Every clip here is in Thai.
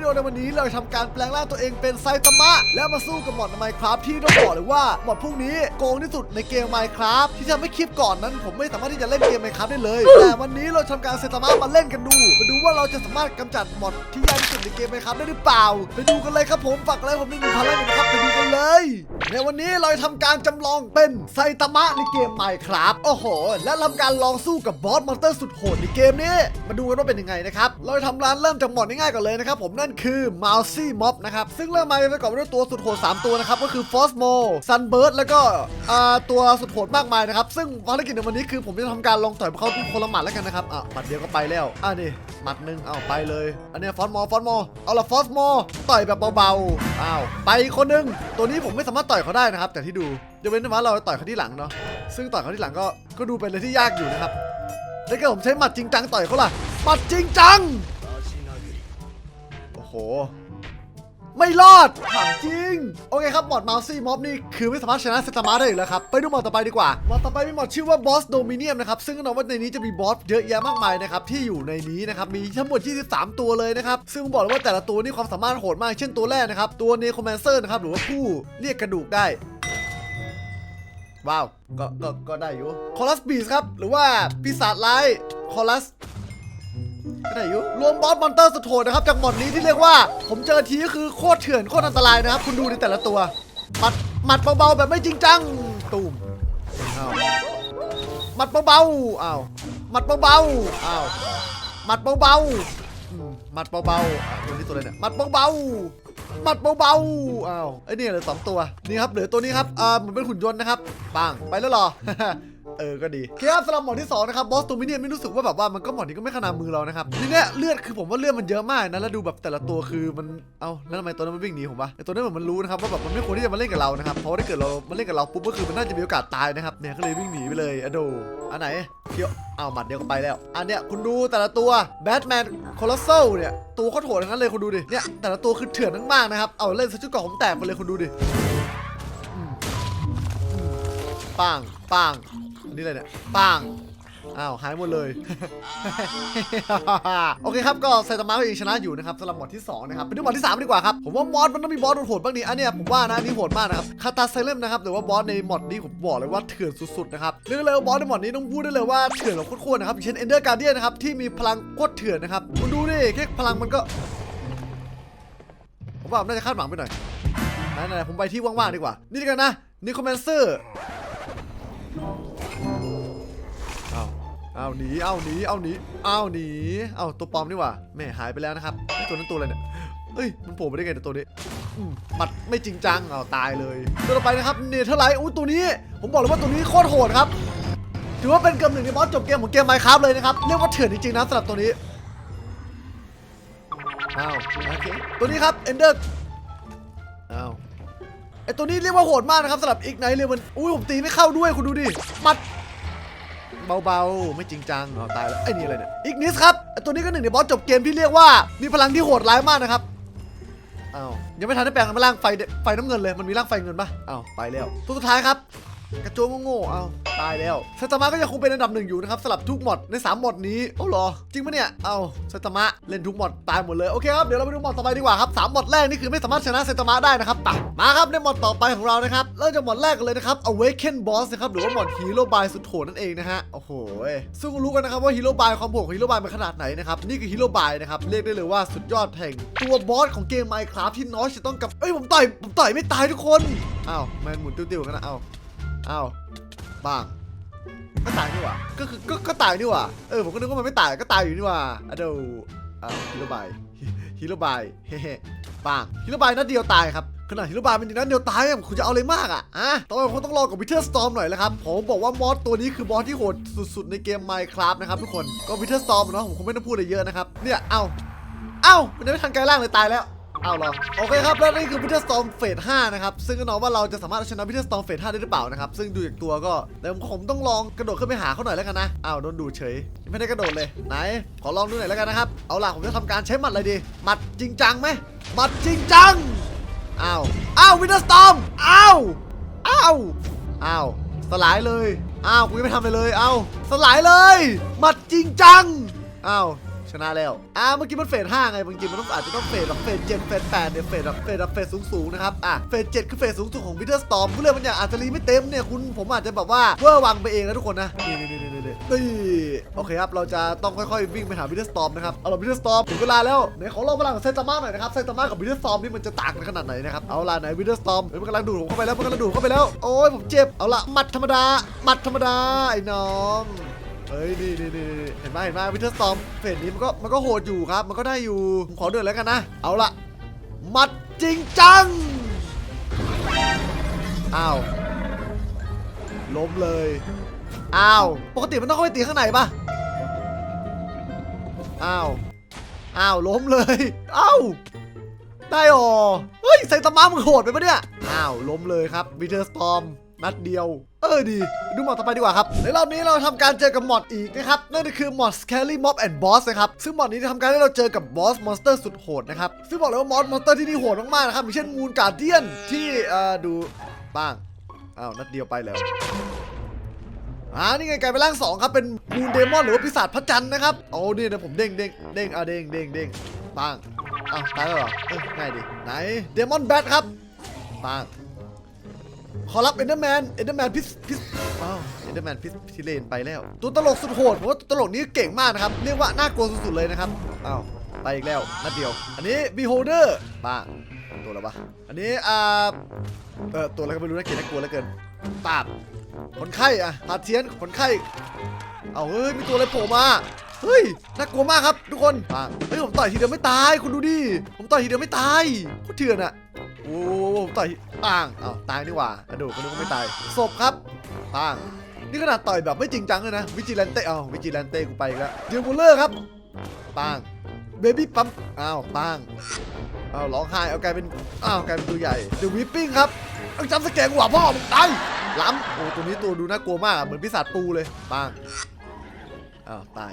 วิดีโอในวันนี้เราทำการแปลงร่างตัวเองเป็นไซตามะ แล้วมาสู้กับหมอดใน Minecraft ที่ต้องบอกเลยว่าหมอดพวกนี้โกงที่สุดในเกม Minecraft ที่ทำให้คลิปก่อนนั้น ผมไม่สามารถที่จะเล่นเกม Minecraft ได้เลย แต่วันนี้เราทำการไซตามะมาเล่นกันดู มาดูว่าเราจะสามารถกำจัดหมอดที่ยากที่สุดในเกม Minecraft ได้หรือเปล่า ไปดูกันเลยครับผมฝากไลค์ผมหนึ่งพันไลค์หน่อยนะครับไปดูกันเลย ในวันนี้เราจะทำการจำลองเป็นไซตามะในเกม Minecraft โอ้โห และทำการลองสู้กับบอสมอนสเตอร์สุดโหดในเกมนี้ มาดูกันว่าเป็นยังไงนะครับเราจะทำร้านเริ่มจากหมอดง่ายๆก่อนเลยนะครับผมนั่นคือ m o u s y Mob นะครับ ซึ่งเริ่มมาประกอบด้วยตัวสุดโหด 3 ตัวนะครับ ก็คือ Fosmo Sunbird แล้วก็ตัวสุดโหดมากมายนะครับ ซึ่งภารกิจในวันนี้คือผมจะทำการลองต่อยพวกเขาคนละหมัดแล้วกันนะครับ อะหมัดเดียวก็ไปแล้ว อะนี่หมัดหนึ่งเอาไปเลย อันนี้ฟอสโมฟอสโมเอาละฟอสโมต่อยแบบเบาๆอ้าวไปอีกคนหนึงตัวนี้ผมไม่สามารถต่อยเขาได้นะครับแต่ที่ดูยกเว้นว่าเราต่อยเขาที่หลังเนาะซึ่งต่อยเขาที่หลังก็ก็ดูเป็นอะไรที่ยากอยู่นะครับถ้าเกิดผมใช้หมัดจริงจังต่อยเขาล่ะหมัดจริงจัง โอ้โห ไม่รอดถามจริง โอเคครับหมอดมาซี่ม็อบนี่คือไม่สามารถชนะเซตามาได้อีกแล้วครับ ไปดูหมอดต่อไปดีกว่าหมอดต่อไปมีหมอดชื่อว่าบอสโดมิเนียมนะครับ ซึ่งแน่นอนว่าในนี้จะมีบอสเยอะแยะมากมายนะครับ ที่อยู่ในนี้นะครับ มีทั้งหมด 23 ตัวเลยนะครับ ซึ่งบอกเลยว่าแต่ละตัวนี่ความสามารถโหดมากเช่นตัวแรกนะครับตัวเนโครแมนเซอร์นะครับหรือว่าผู้เรียกกระดูกได้ว้าว ก็ ก็ ก็ได้อยู่ คอรัสบีสครับ หรือว่าปีศาจร้าย คอรัส ได้อยู่รวมบอสมอนเตอร์สุดโหดนะครับจากหมอดนี้ที่เรียกว่า ผมเจอทีก็คือโคตรเถื่อนโคตรอันตรายนะครับคุณดูในแต่ละตัวหมัดหมัดเบาๆแบบไม่จริงจังตูมอ้าวหมัดเบาๆอ้าวหมัดเบาๆอ้าวหมัดเบาๆอืมหมัดเบาๆอะตัวนี้ตัวอะไรเนี่ยหมัดเบาๆหมัดเบาๆอ้าวไอ้นี่เหลือสองตัวนี่ครับเหลือตัวนี้ครับอ่าเหมือนเป็นหุ่นยนต์นะครับปังไปแล้วเหรอ เออก็ดีโอเคครับสำหรับหมอดที่2นะครับบอสตัวมิเนี่ยไม่รู้สึกว่าแบบว่ามันก็หมอดนี้ก็ไม่ขนาดมือเรานะครับทีเนี้ยเลือดคือผมว่าเลือดมันเยอะมากนะแล้วดูแบบแต่ละตัวคือมันเอาแล้วทำไมตัวนั้นมันวิ่งหนีผมวะไอตัวนั้นเหมือนมันรู้นะครับว่าแบบมันไม่ควรที่จะมาเล่นกับเรานะครับเพราะถ้าเกิดเรามาเล่นกับเราปุ๊บก็คือมันน่าจะมีโอกาสตายนะครับเนี่ยก็เลยวิ่งหนีไปเลยอะโดอันไหนเคียวเอาหมัดเดียวก็ไปแล้ว อันเนี้ยคุณดูแต่ละตัวแบทแมนโคลอสเซลเนี่ยตัวโคตรโหดทั้งนั้นเลยคุณดูดิเนี่ยแต่ละตัวคือเถื่อนมากๆนะครับเอาเล่นซะชุดเกราะผมแตกไปเลยคุณดูดิปังปัง อันนี้อะไรเนี่ยปังอ้าวหายหมดเลย โอเคครับก็ไซตามะก็ยังชนะอยู่นะครับสำหรับหมอดที่2นะครับไปดูหมอดที่3ดีกว่าครับผมว่ามอสมันต้องมีบอสโหดๆบ้างนี่อันเนี้ยผมว่านะอันนี้โหดมากนะครับคาตาไซเลมนะครับหรือว่าบอสในหมอดนี้ผมบอกเลยว่าเถื่อนสุดๆนะครับเรื่องเลยว่าบอสในหมอดนี้ต้องพูดได้เลยว่าเถื่อนแบบโคตรๆนะครับเช่นเอนเดอร์การเดียนนะครับที่มีพลังโคตรเถื่อนนะครับคุณดูดิแค่พลังมันก็ผมว่าน่าจะคาดหวังไปหน่อยไหนๆผมไปที่ว่างๆดีกว่า นี่ดีกันนะนิโคแมนเซอร์ เอาหนีเอาหนีเอาหนีเอาหนีเอาตัวปลอมนี่หว่าแม่หายไปแล้วนะครับตัวนั้นตัวอะไรเนี่ยเอ้ยมันโผล่มาได้ไงแต่ตัวนี้มปัดไม่จริงจังเอาตายเลยตัวต่อไปนะครับเนเธอร์ไลท์อุ้ยตัวนี้ ผมบอกเลยว่าตัวนี้โคตรโหดครับถือว่าเป็นเกมหนึ่งในบอสจบเกมของเกมไมค์ครับเลยนะครับเรียกว่าเถื่อนจริงๆนะสำหรับตัวนี้อ้าวโอเคตัวนี้ครับเอนเดอร์อ้าวไอตัวนี้เรียกว่าโหดมากนะครับสำหรับอีกไนท์เลยมันอุ้ยผมตีไม่เข้าด้วยคุณดูดิมัด เบาๆ ไม่จริงจังอ๋อตายแล้วไอ้นี่อะไรเนี่ยอีกนิสครับตัวนี้ก็หนึ่งในบอสจบเกมที่เรียกว่ามีพลังที่โหดร้ายมากนะครับอ้าวยังไม่ทันได้แปลงเป็นร่างไฟไฟน้ำเงินเลยมันมีร่างไฟเงินปะอ้าวไปแล้วตัวสุดท้ายครับ กระโจงโง่ๆเอาตายแล้วไซตามะก็ยังคงเป็นอันดับหนึ่งอยู่นะครับสำหรับทุกหมดใน3หมดนี้โอ้เหรอ จริงปะเนี่ย เอาไซตามะเล่นทุกหมดตายหมดเลย โอเคครับ เดี๋ยวเราไปดูหมดต่อไปดีกว่าครับสามหมดแรกนี่คือไม่สามารถชนะไซตามะได้นะครับไปมาครับในหมดต่อไปของเรานะครับเริ่มจากหมดแรกกันเลยนะครับ Awaken Boss นะครับหรือว่าหมดฮีโร่บายสุดโหดนั่นเองนะฮะ โอ้โห ซึ่งรู้กันนะครับว่าฮีโร่บายความโหดของฮีโร่บายมันขนาดไหนนะครับนี่คือฮีโร่บายนะครับเรียกได้เลยว่าสุดยอดแห่งตัวบอสของเกม Minecraft ที่น้อยจะต้องกับเอ้ยผมต่อยผมต่อยไม่ตายทุกคนอ้าวมันหมุนติ้วๆกันนะอ้า อ้าวบ้างก็ตายนี่หว่าก็คือก็ก็ตายนี่หว่าเออผมก็นึกว่ามันไม่ตายก็ตายอยู่นี่หว่าอะเดอ่าฮิโรบายฮิโรบายเฮ้บ้างฮิโรบายนัดเดียวตายครับขนาดฮิโรบายมันยังนัดเดียวตายคุณจะเอาอะไรมากอะอะต่อไปคงต้องรอกับวิเทอร์สตอมหน่อยแล้วครับผมบอกว่ามอสตัวนี้คือบอสที่โหดสุดๆในเกม Minecraft นะครับทุกคนก็วิเทอร์สตอมเนาะผมคงไม่ต้องพูดอะไรเยอะนะครับเนี่ยเอ้าเอ้ามันยังไม่ทันกลล่างเลยตายแล้ว เอาเหรอโอเคครับแล้วนี่คือพิเทอร์สตอมเฟส5นะครับ ซึ่งก็น้องว่าเราจะสามารถเอาชนะพิเทอร์สตอมเฟส5ได้หรือเปล่านะครับ ซึ่งดูจากตัวก็เดี๋ยวผมต้องลองกระโดดขึ้นไปหาเขาหน่อยแล้วกันนะอ้าวโดนดูเฉยยังไม่ได้กระโดดเลยไหนขอลองดูหน่อยแล้วกันนะครับเอาล่ะผมจะทำการใช้หมัดอะไรดีหมัดจริงจังไหมหมัดจริงจังอ้าวอ้าววินเทอร์สตอมอ้าวอ้าวอ้าวสลายเลยอ้าวกูยังไม่ทำอะไรเลยอ้าวสลายเลยหมัดจริงจังอ้าว ชนะแล้ว อ่าเมื่อกี้มันเฟสห้าไงบางทีมันต้องอาจจะต้องเฟสแบบเฟสเจ็ดเฟสแปดเนี่ยเฟสแบบเฟสแบบเฟสสูงๆนะครับ อะเฟสเจ็ดคือเฟสสูงสุดของวิเทอร์สตอมผู้เล่นมันอย่างอาจจะรีไม่เต็มเนี่ยคุณผมอาจจะแบบว่าเวอร์วังไปเองนะทุกคนนะนี่นี่นี่นี่นี่นี่โอเคครับเราจะต้องค่อยๆวิ่งไปหาวิเทอร์สตอมนะครับเอาล่ะวิเทอร์สตอมถึงเวลาแล้วไหนขอลองพลังของไซตามะหน่อยนะครับไซตามะกับวิเทอร์สตอมนี่มันจะต่างกันขนาดไหนนะครับเอาล่ะไหนวิเทอร์สตอมมันกำลังดูดผมเข้าไปแล้วมันกำลังดูดเข้าไปแล้วโอ้ยผมเจ็บเอาล่ะหมัดธรรมดาหมัดธรรมดาไอ้น้อง เฮ้ยนี่นี่นี่เห็นไหมเห็นไหมวิเทอร์สตอมเฟสนี้มันก็มันก็โหดอยู่ครับ มันก็ได้อยู่ผมขอเดือดแล้วกันนะ เอาละมัดจริงจัง อ้าว ล้มเลย อ้าว ปกติมันต้องเข้าไปตีข้างในปะอ้าว อ้าว ล้มเลย อ้าว ได้หรอ เฮ้ยไซตามะมึงโหดไปปะเนี่ย อ้าว ล้มเลยครับวิเทอร์สตอม นัดเดียว เออดี ดูหมอดต่อไปดีกว่าครับ ในรอบนี้เราทำการเจอกับมอดอีกนะครับ นั่นก็คือมอด Scary Mob and Boss นะครับ ซึ่งมอดนี้จะทำการให้เราเจอกับบอสมอนสเตอร์สุดโหดนะครับ ซึ่งบอกเลยว่ามอสมอนสเตอร์ที่นี่โหดมากๆนะครับอย่างเช่นมูนการเดียนที่เอ่อดูบ้างอ้าวนัดเดียวไปแล้วอ่านี่ไงกลายเป็นร่างสองครับเป็นมูนเดมอนหรือว่าปีศาจพระจันทร์นะครับโอ้นี่นะผมเด้งเด้งเด้งอะเด้งเด้งเด้งปังอ้าวตายแล้วเหรอเออง่ายดิไหนเดมอนแบทครับปัง ขอรับเอนเดอร์แมน เอนเดอร์แมนพิสพิสอ้าว เอนเดอร์แมนพิสพิเลนไปแล้ว ตัวตลกสุดโหดผมว่าตัวตลกนี้เก่งมากนะครับ เรียกว่าน่ากลัวสุดๆเลยนะครับ อ้าว ไปอีกแล้วนัดเดียว อันนี้บีโฮเดอร์ปังตัวอะไรวะ อันนี้อ่า เออตัวอะไรก็ไม่รู้นะเกลียดน่ากลัวเหลือเกินปาบคนไข้อะพาเทียน คนไข้ เอาเฮ้ย มีตัวอะไรโผล่มา เฮ้ย น่ากลัวมากครับทุกคนปังเฮ้ยผมต่อยทีเดียวไม่ตาย คุณดูดิ ผมต่อยทีเดียวไม่ตายโคตรเถื่อนอะ โอ้โหผมต่อยปังเอาตายนี่หว่ากระดูกกระดูกก็ไม่ตายศพครับปังนี่ขนาดต่อยแบบไม่จริงจังเลยนะ วิจิแลนเต้เอาวิจิแลนเต้กูไปแล้วเดียวบูลเลอร์ครับปังเบบี้ปั๊มอ้าวปังอ้าวร้องไห้เอากลายเป็นอ้าวกลายเป็นตัวใหญ่เดอวิปปิ้งครับเอาจำสแกนหัวพ่อมึงตายล้ำโอ้ตัวนี้ตัวดูน่ากลัวมากอะเหมือนปีศาจปูเลยปังอ้าวตาย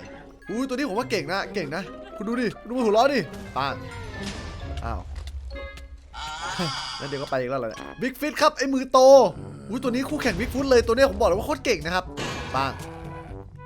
อุ้ยตัวนี้ผมว่าเก่งนะเก่งนะคุณดูดิดูมันหัวเร้อดิปังอ้าว นั่นเดี๋ยวก็ไปอีกแล้วเหรอเนี่ยบิ๊กฟิตครับไอ้มือโตอุ้ยตัวนี้คู่แข่งบิ๊กฟุตเลยตัวนี้ผมบอกเลยว่าโคตรเก่งนะครับปัง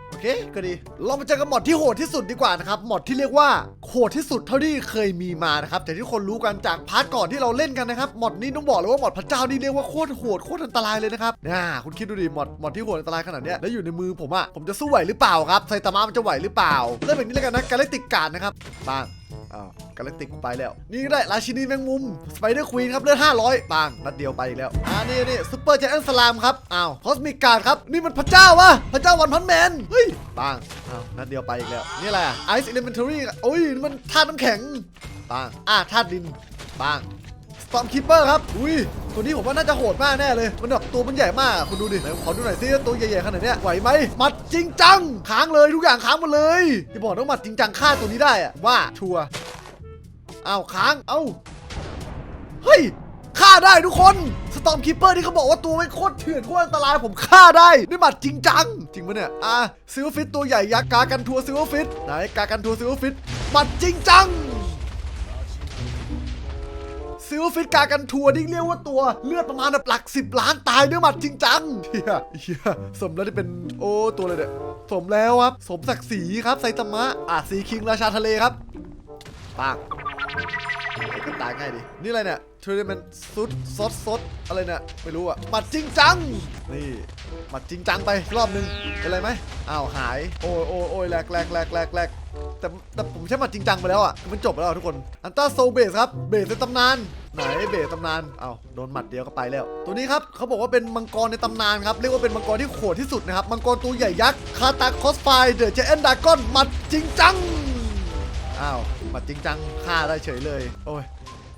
โอเคก็ดีเรามาเจอกับหมอดที่โหดที่สุดดีกว่านะครับหมอดที่เรียกว่าโหดที่สุดเท่าที่เคยมีมานะครับแต่ที่คนรู้กันจากพาร์ทก่อนที่เราเล่นกันนะครับหมอดนี้ต้องบอกเลยว่าหมอดพระเจ้านี่เรียกว่าโคตรโหดโคตรอันตรายเลยนะครับน่าคุณคิดดูดิหมอดหมอดที่โหดอันตรายขนาดเนี้ยแล้วอยู่ในมือผมอะผมจะสู้ไหวหรือเปล่าครับไซตามะมันจะไหวหรือเปล่าเริ่มแบบนี้แล้วกันนะการเล่นติดการดนะครับปัง อ้าวกาแล็กติกไปแล้ว นี่ก็ได้ราชินีแมงมุมสไปเดอร์ควีนครับเลือด500ปังนัดเดียวไปอีกแล้วอ่านี่นี่ซุปเปอร์เจนสลามครับอ้าวคอสมิกการ์ดครับนี่มันพระเจ้าวะพระเจ้าวันพันแมนเฮ้ยปังอ้าวนัดเดียวไปอีกแล้วนี่แหละไอซ์อิเลเมนทอรี่โอ้ยมันธาตุน้ำแข็งปังอ่าธาตุดินปัง ตอมคิปเปอร์ครับอุ้ยตัวนี้ผมว่าน่าจะโหดมากแน่เลย มันแบบตัวมันใหญ่มากคุณดูดิไหนขอดูหน่อยซิตัวใหญ่ๆขนาดเนี้ยไหวไหมมัดจริงจังค้างเลยทุกอย่างค้างหมดเลยอย่บอกนะว่าหมัดจริงจังฆ่าตัวนี้ได้อะว่าชัวร์อ้าวค้างเอ้าเฮ้ยฆ่าได้ทุกคนสตอมคิปเปอร์ที่เขาบอกว่าตัวไม่โคตรเถื่อนโคตรอันตรายผมฆ่าได้ด้วยหมัดจริงจัง จริงปะเนี่ยอะซิลฟิตตัวใหญ่ยักษ์กากันทัวซิลฟิตไหนกากันทัวซิลฟิตหมัดจริงจัง ซิลฟิตกากันทัวร์นี่เรียกว่าตัวเลือดประมาณหลักสิบล้านตายด้วยหมัดจริงจังเฮียเฮียสมแล้วที่เป็นโอ้ตัวเลยเนี่ยสมแล้วครับ สมศักดิ์ศรีครับไซตามะอะสีคิงราชาทะเลครับปาก ตายง่ายดิ นี่อะไรเนี่ยทรีเมนซุดซดซดอะไรเนี่ยไม่รู้อะหมัดจริงจัง นี่หมัดจริงจังไปรอบนึงเป็นไรไหมอ้าวหาย โอ้ยโอ้ยโอ้ยแหลกแหลกแหลกแหลกแหลกแต่แต่ผมใช้หมัดจริงจังไปแล้วอะมันจบไปแล้วทุกคนอันต้าโซเบสครับเบสในตำนานไหนเบสตำนานเอ้าโดนหมัดเดียวก็ไปแล้ว ตัวนี้ครับเขาบอกว่าเป็นมังกรในตำนานครับ เรียกว่าเป็นมังกรที่โหดที่สุดนะครับ มังกรตัวใหญ่ยักษ์ คาตาคอสไฟเดอะเจแอนดากอนหมัดจริงจัง อ้าวมาจริงจังฆ่าได้เฉยเลย โอ้ย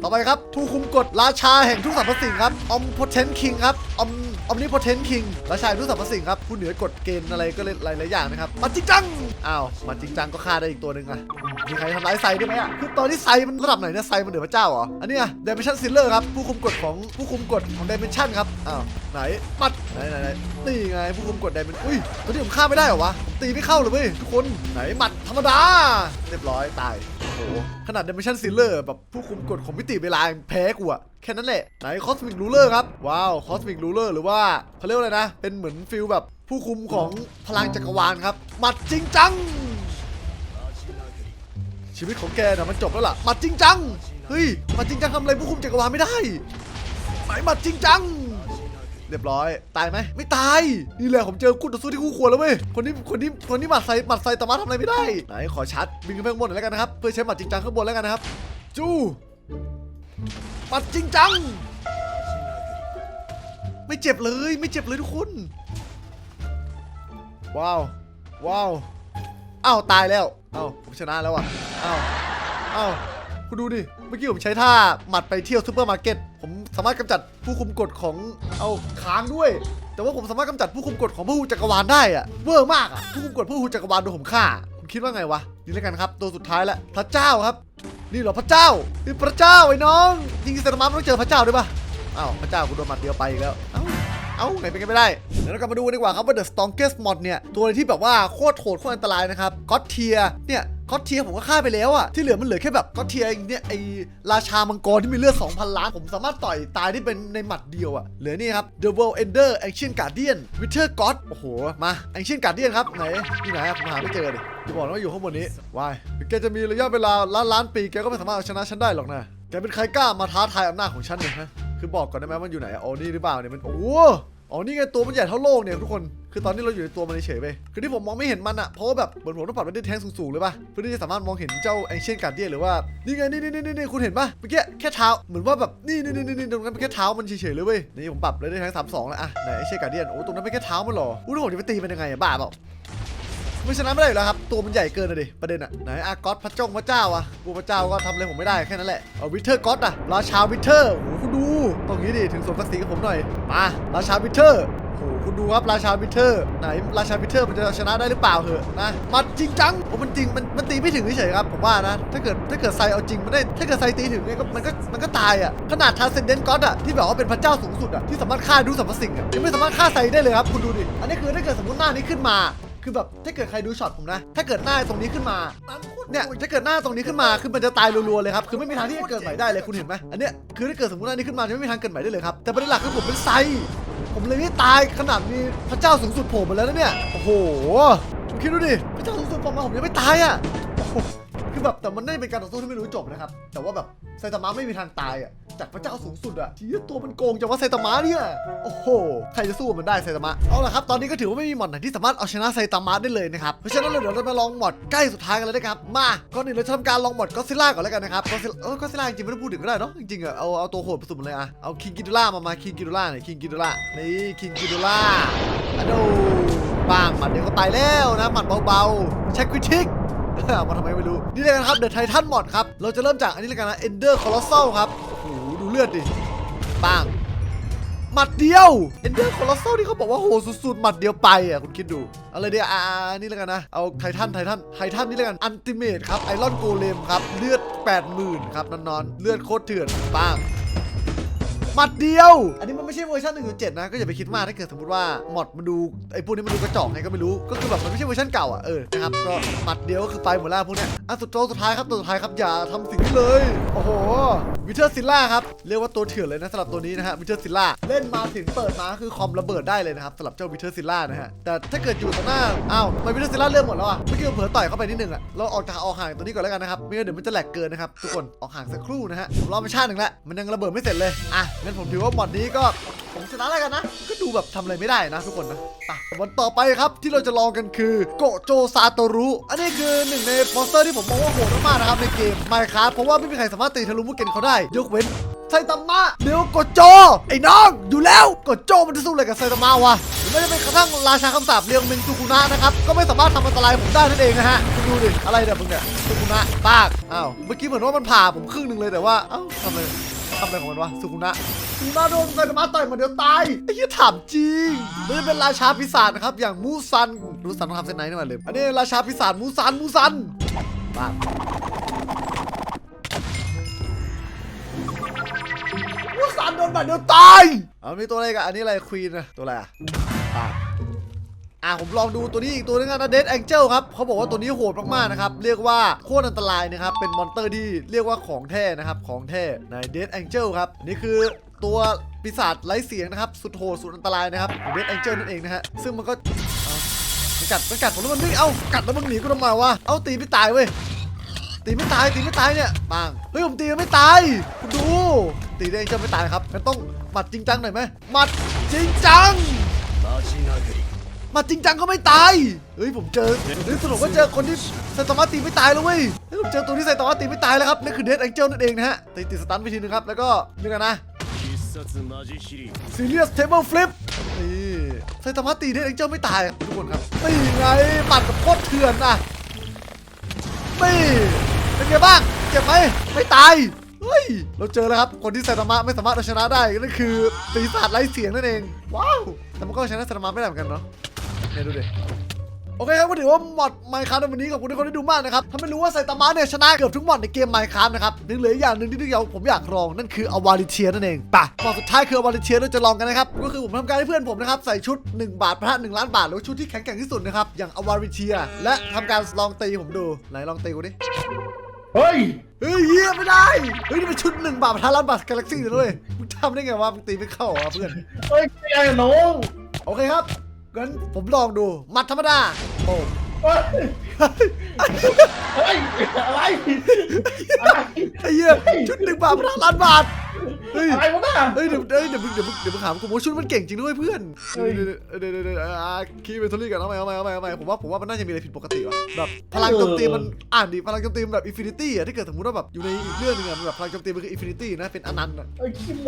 ต่อไปครับทูคุมกฎราชาแห่งทุกสรรพสิ่งครับอมพเทนคิงครับอมอมนิพเทนคิงราชาแห่งทุกสรรพสิ่งครับผู้เหนือกฎเกณฑ์อะไรก็เลยหลายอย่างนะครับมาจริงจังอ้าวมาจริงจังก็ฆ่าได้อีกตัวหนึ่งอะมีใครทำร้ายไซได้ไหมอะคือตอนที่ไซมันระดับไหนเนี่ยไซมันเหนือพระเจ้าเหรออันนี้อะเดเมชันซิลเลอร์ครับผู้คุมกฎของผู้คุมกฎของเดเมชันครับอ้าวไหนปัดไหนไหนไหนนี่ไงผู้คุมกฎเดเมนอุ้ยตัวนี้ผมฆ่าไม่ได้เหรอวะตีไม่เข้าเลยเว้ยทุกคนไหนหมัดธรรมดา เรียบร้อยตายโอ้โหขนาด Dimension Sealer แบบผู้คุมกฎของมิติเวลาแพ้กูอะแค่นั้นแหละไหน Cosmic Ruler ครับ ว้าว Cosmic Ruler หรือว่าเขาเรียกว่าอะไรนะ เป็นเหมือนฟิลแบบผู้คุมของพลังจักรวาลครับหมัดจริงจัง ชีวิตของแกนะมันจบแล้วล่ะหมัดจริงจังเฮ้ยหมัดจริงจังทำอะไรผู้คุมจักรวาลไม่ได้ไหนหมัดจริงจังเรียบร้อย ตายไหมไม่ตาย นี่แหละผมเจอคู่ต่อสู้ที่คู่ควรแล้วเว้ยคนนี้คนนี้คนนี้หมัดใส่หมัดใส่ต่มาทำอะไรไม่ได้ไหนขอชัดบินขึ้นไปข้างบนหน่อยแล้วกันนะครับเพื่อใช้หมัดจริงจังข้างบนแล้วกันนะครับจู หมัดจริงจัง ไม่เจ็บเลยไม่เจ็บเลยทุกคน ว้าว ว้าวอ้าวตายแล้วอ้าวผมชนะแล้วอะอ้าวอ้าวคุณดูดิ เมื่อกี้ผมใช้ท่าหมัดไปเที่ยวซูเปอร์มาร์เก็ต ผมสามารถกำจัดผู้คุมกฎของ เอาค้างด้วย แต่ว่าผมสามารถกำจัดผู้คุมกฎของผู้จักรวาลได้อะเวอร์มากอะผู้คุมกฎผู้จักรวาลโดนผมฆ่า คุณคิดว่าไงวะ นี่แล้วกันครับ ตัวสุดท้ายแล้วพระเจ้าครับ นี่เหรอพระเจ้านี่พระเจ้าไอ้น้องจริงๆเซนต์มาร์มันต้องเจอพระเจ้าด้วยปะอ้าวพระเจ้ากูโดนหมัดเดียวไปอีกแล้วเอ้าเอ้าไหนเป็นกันไม่ได้ เดี๋ยวเรากลับมาดูดีกว่าครับว่า The Strongest Mod เนี่ย ตัวที่แบบว่าโคตรโหดโคตรอันตรายนะครับก็เทียเนี่ย ก็เทียผมก็ฆ่าไปแล้วอะที่เหลือมันเหลือแค่แบบก็เทียเนี่ยไอราชามังกรที่มีเลือด2,000 ล้าน ผมสามารถต่อยตายได้เป็นในหมัดเดียวอะเหลือนี่ครับ The World Ender Ancient Guardian Wither God โอ้โห มา Ancient Guardian ครับ ไหนที่ไหนผมหาไม่เจอเลยจะบอกว่าอยู่ข้างบนนี้วายแกจะมีระยะเวลาล้านล้านปีแกก็ไม่สามารถเอาชนะฉันได้หรอกนะแกเป็นใครกล้ามาท้าทายอำนาจของฉันเนี่ยฮะคือบอกก่อนได้ไหมว่ามันอยู่ไหนอ๋อนี่หรือเปล่าเนี่ยมันโอ้ อ๋อนี่ไงตัวมันใหญ่เท่าโลกเนี่ยทุกคนคือตอนนี้เราอยู่ในตัวมันเฉยไปคือที่ผมมองไม่เห็นมันอะเพราะว่าแบบเหมือนผมต้องปรับไปด้วยแทงสูงๆเลยป่ะเพื่อที่จะสามารถมองเห็นเจ้าแองเชียนการเดียหรือว่านี่ไงนี่นี่นี่นี่คุณเห็นป่ะเมื่อกี้แค่เท้าเหมือนว่าแบบนี่นี่นี่นี่ตรงนั้นเป็นแค่เท้ามันเฉยๆเลยเว้ยนี่ผมปรับเลยได้แทงสามสองแล้วอะไหนแองเชียนการเดียนโอ้ตรงนั้นเป็นแค่เท้ามันหรออู้หูผมจะไปตีมันยังไงอะบ้าเปล่า ไม่ชนะไม่ได้อยู่แล้วครับ ตัวมันใหญ่เกินเลยดิประเด็นอะไหนอาก็อตพระจงพระเจ้าอะกูพระเจ้าก็ทำอะไรผมไม่ได้แค่นั้นแหละเอาวิเทอร์ก็อตอะราชาวิเทอร์โอ้โหคุณดูตรงนี้ดิถึงสมศักดิ์ศรีกับผมหน่อยมาราชาวิเทอร์โอ้โหคุณดูครับราชาวิเทอร์ ไหนราชาวิเทอร์มันจะชนะได้หรือเปล่าเหอะนะมาจริงจังโอ้มันจริงมันมันตีไม่ถึงเฉยๆครับผมว่านะถ้าเกิดถ้าเกิดไซเอาจริงมันได้ถ้าเกิดไซตีถึงเนี่ยก็มันก็มันก็ตายอะขนาดทาร์เซนเดนก็อตอะที่แบบว่าเป็นพระเจ้าสูงสุดอะที่สามารถฆ่าดูสรรพสิ่งอะยังไม่สามารถฆ่าไซได้เลยครับคุณดูดิอันนี้คือถ้าเกิดสมมติหน้านี้ขึ้นมา คือแบบถ้าเกิดใครดูช็อตผมนะ ถ้าเกิดหน้าตรงนี้ขึ้นมา เนี่ยถ้าเกิดหน้าตรงนี้ขึ้นมาคือมันจะตายรัวๆเลยครับคือไม่มีทางที่จะเกิดใหม่ได้เลยคุณเห็นไหมอันเนี้ยคือถ้าเกิดสมมติหน้านี้ขึ้นมาจะไม่มีทางเกิดใหม่ได้เลยครับแต่ประเด็นหลักคือผมเป็นไซผมเลยไม่ตายขนาดมีพระเจ้าสูงสุดโผล่มาแล้วนะเนี่ยโอ้โหคุณคิดดูดิพระเจ้าสูงสุดโผล่มาผมยังไม่ตายอะคือแบบแต่มันไม่ได้เป็นการต่อสู้ที่ไม่รู้จบนะครับแต่ว่าแบบไซตามะไม่มีทางตายอะ จากพระเจ้าสูงสุดอะที่ตัวมันโกงจังว่าไซตามะเนี่ย โอ้โห ใครจะสู้มันได้ไซตามะ เอาละครับ ตอนนี้ก็ถือว่าไม่มีหมอดไหนที่สามารถเอาชนะไซตามะได้เลยนะครับ เพราะฉะนั้นเราเดี๋ยวเรามาลองหมอดใกล้สุดท้ายกันเลยนะครับ มาก่อนอื่นเราจะทำการลองหมอดก็ซิล่าก่อนแล้วกันนะครับก็ซิล่าเออก็ซิล่าจริงๆไม่ต้องพูดถึงก็ได้เนาะ จริงๆอะเอาเอาตัวโหดผสมเลยอะเอาคิงกิดูล่ามา มาคิงกิดูล่าหน่อยคิงกิดูล่านี่คิงกิดูล่าอะดูบางหมัดเดียวก็ไปแล้วนะหมัดเบาๆเช็คควิทิกมาทำไมไม่รู้ นี่เลยครับเดอะไททันมอดครับ เราจะเริ่มจากอันนี้เลยกันนะ Ender Colossal ครับ เลือดดิปังหมัดเดียว Ender Colossal ที่เขาบอกว่าโหสุดๆหมัดเดียวไปอะคุณคิดดูอะไรเดียวอ่านี่แล้วกันนะ เอาไททันไททันไททันนี่แล้วกันอันติเมตครับไอรอนโกเลมครับ เลือด 80,000 ครับนอนๆเลือดโคตรเถื่อนปัง หมัดเดียว อันนี้มันไม่ใช่เวอร์ชัน1.7 นะ ก็อย่าไปคิดมากถ้าเกิดสมมติว่าหมดมันดูไอ้พวกนี้มันดูกระจอกไงก็ไม่รู้ ก็คือแบบมันไม่ใช่เวอร์ชันเก่าอะ เออ นะครับ ก็หมัดเดียวก็คือไปหมดแล้วพวกเนี้ย อะสุดโจสุดท้ายครับตัวสุดท้ายครับอย่าทำสิ่งนี้เลย โอ้โห วิเทอร์ซิลล่าครับ เรียกว่าตัวเถื่อนเลยนะสำหรับตัวนี้นะฮะ วิเทอร์ซิลล่า เล่นมาถึงเปิดมาคือคอมระเบิดได้เลยนะครับสำหรับเจ้าวิเทอร์ซิลล่านะฮะ แต่ถ้าเกิดอยู่ตรงหน้า อ้าวทำไมวิเทอร์ซิลล่าเลื่อนหมดแล้วอะเมื่อกี้เผลอต่อยเข้าไปนิดนึงอะ เราออกจากออกห่างตัวนี้ก่อนแล้วกันนะครับ ไม่งั้นเดี๋ยวมันจะแหลกเกินนะครับทุกคน ออกห่างสักครู่นะฮะผมรอไปชาติหนึ่งล้วมันยังระเบิดไม่เสร็จเลย อะงั้นผมถือว่าหมอดนี้ก็ผมชนะแล้วกันนะ ก็ดูแบบทำอะไรไม่ได้นะทุกคนนะไปวันต่อไปครับที่เราจะลองกันคือโกโจซาโตรุอันนี้คือหนึ่งในมอนสเตอร์ที่ผมมองว่าโหดมากๆนะครับในเกมไมค์ครับเพราะว่าไม่มีใครสามารถตีทะลุมุกเกนเขาได้ ยกเว้นไซตามะเดี๋ยวโกโจ ไอ้น้อง อยู่แล้วโกโจมันจะสู้อะไรกับไซตามะวะหรือไม่ได้เป็นกระทั่งราชาคำสาปเรียงเมงซูกุนะนะครับ ก็ไม่สามารถทำอันตรายผมได้นั่นเองนะฮะคุณดูดิ อะไรเนี่ยมึงเนี่ยซูกุนะปาก อ้าว เมื่อกี้เหมือนว่ามันผ่าผมครึ่งหนึ่งเลยแต่ว่า เอ้าทำไม ทำอะไรของมันวะซูกุนะซูกุนะโดนไซตามะต่อยมาเดียวตายไอ้เหี้ยถามจริงนจะเป็นราชาปีศาจนะครับอย่างมูซันมูซันต้องทำเส้นไหนนี่มาเลยอันนี้ราชาปีศาจมูซันมูซันปามูซันโดนบาดเดียวตายเอามีตัวอะไรกันอันนี้อะไรควีนนะตัวอะไรอะ อะผมลองดูตัวนี้อีกตัวนึงนะเดดแองเจิลครับเขาบอกว่าตัวนี้โหดมากๆนะครับ เรียกว่าโคตรอันตรายนะครับ เป็นมอนเตอร์ที่เรียกว่าของแท้นะครับ ของแท้ในเดดแองเจิลครับนี่คือตัวปีศาจไร้เสียงนะครับ สุดโหดสุดอันตรายนะครับเดดแองเจิลนั่นเองนะฮะซึ่งมันก็มันกัดมันกัดผมแล้วมันไม่เอ้ากัดแล้วมันหนีกูทำไมวะเอ้าตีไม่ตายเว้ยตีไม่ตายตีไม่ตายเนี่ยปังเฮ้ยผมตีไม่ตายคุณดู ตีเดสแองเจิลไม่ตายครับมันต้องหมัดจริงจังหน่อยไหมหมัดจริงจัง มาจริงจังก็ไม่ตาย เฮ้ยผมเจอหรือสรุปว่าเจอคนที่ไซตามะตีไม่ตายแล้วเว้ยเฮ้ยผมเจอตัวที่ไซตามะตีไม่ตายแล้วครับนั่นคือเดซแองเจิลนั่นเองนะฮะตีติดสตันไปทีนึงครับแล้วก็นี่กันนะซีเรียสเทเบิลฟลิปนี่ไซตามะตีเดซแองเจิลไม่ตายทุกคนครับนี่ไงปัดกับโคตรเถื่อนอะนี่เป็นไงบ้างเจ็บไหมไม่ตาย เฮ้ย เราเจอแล้วครับ คนที่ไซตามะไม่สามารถเอาชนะได้นั่นคือปีศาจไร้เสียงนั่นเอง ว้าว แต่มันก็ชนะไซตามะไม่ได้เหมือนกันเนาะเนี่ยดูดิโอเคครับก็ถือว่าหมดไมค์ค a f t ในวันนี้ขอบคุณทุกคนที่ดูมากนะครับถ้าไม่รู้ว่าไซตามะเนี่ยชนะเกือบทุกหมดในเกมไมค์ค a f t นะครับยังเหลืออย่างหนึ่งที่ที่ผมอยากลองนั่นคืออวาริเทียนั่นเองป่ะหมดสุดท้ายคืออวาริเทียเราจะลองกันนะครับก็คือผมทำการให้เพื่อนผมนะครับใส่ชุด 1 บาทพระ1ล้านบาทหรือชุดที่แข็งแกร่งที่สุดนะครับอย่างอวาริเทีย และทำการลองตีผมดูไหนลองตีกูดิ เฮ้ย เฮ้ยเฮียไม่ได้ เฮ้ยนี่เป็นชุด1บาทพระล้านบาทกาแล็กซี่เลยด้วยมึงทำได้ไงวะมึงตีไม่เข้าเหรอเพื่อน เฮ้ยไม่ไอ้น้องโอเคครับ งั้นผมลองดูหมัดธรรมดา โอ้เฮ้ยเฮ้ยอะไรอะไรไอ้เหี้ยชุดหนึ่งบาทพันล้านบาท เฮ้ยอะไรวะน่ะเฮ้ยเดี๋ยวเฮ้ยเดี๋ยวมึงเดี๋ยวมึงเดี๋ยวมึงถามกูว่าชุดมันเก่งจริงด้วยเพื่อนเฮ้ยเดี๋ยวเดี๋ยวเดี๋ยวเดี๋ยวอ่าคีย์เวนทอรี่กันเอาใหม่เอาใหม่เอาใหม่เอาใหม่ผมว่าผมว่ามันน่าจะมีอะไรผิดปกติวะแบบพลังโจมตีมันอ่านดิพลังโจมตีมันแบบอินฟินิตี้อะที่เกิดสมมติว่าแบบอยู่ในอีกเรื่องหนึงอะมันแบบพลังโจมตีมันคืออินฟินิตี้นะเป็นอนันต์อะไอ้ขี้โม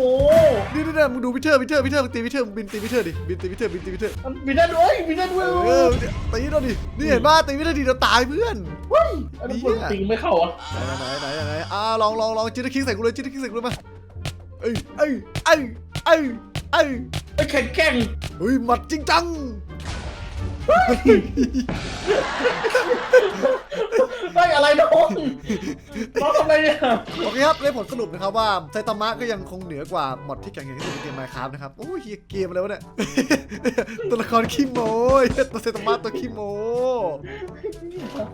นี่นี่นี่มึงดูพิเทอร์พิเทอร์พิเทอร์มึงตีพิเทอร์มึงบินตีพิเทอร์ดิบินตีพิเทอร์บินตีพิเทอร์มันมีได้ด้วยมีได้ด้วยเออตีเราดินี่เห็นป่ะตีพิเทอร์ดีเราตายเพื่อนเฮ้ยอันนี้คนติงไม่เข้าอะไหนไหนไหนไหนอ่าลองลองลองจิตตคิงใส่กูเลยจิตตคิงใส่กูเลยมา เอ้ยเอ้ยเอ้ยเอ้ยเอ้ยไอ้แข็งแกร่งเฮ้ยหมัดจริงจัง ไอ้ยอะไรน้องน้องทำอะไรเนี่ยโอเคครับได้ผลสรุปนะครับว่าไซตามะก็ยังคงเหนือกว่าหมดที่แข่งขันที่สุดในเกมไมค์ครับนะครับโอ้ยเหี้ยเกมอะไรวะเนี่ย ตัวละครขี้โม้ยตัวไซตามะตัวขี้โม้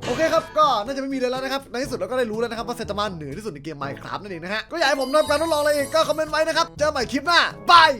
โอเคครับ ก็น่าจะไม่มีเลยแล้วนะครับ ในที่สุดเราก็ได้รู้แล้วนะครับว่าไซตามะเหนือที่สุดในเกมไมค์ครับนั่นเองนะฮะ ก็อยากให้ผมทำการทดลองอะไรอีกก็คอมเมนต์ไว้นะครับ เจอกันใหม่คลิปหน้าบาย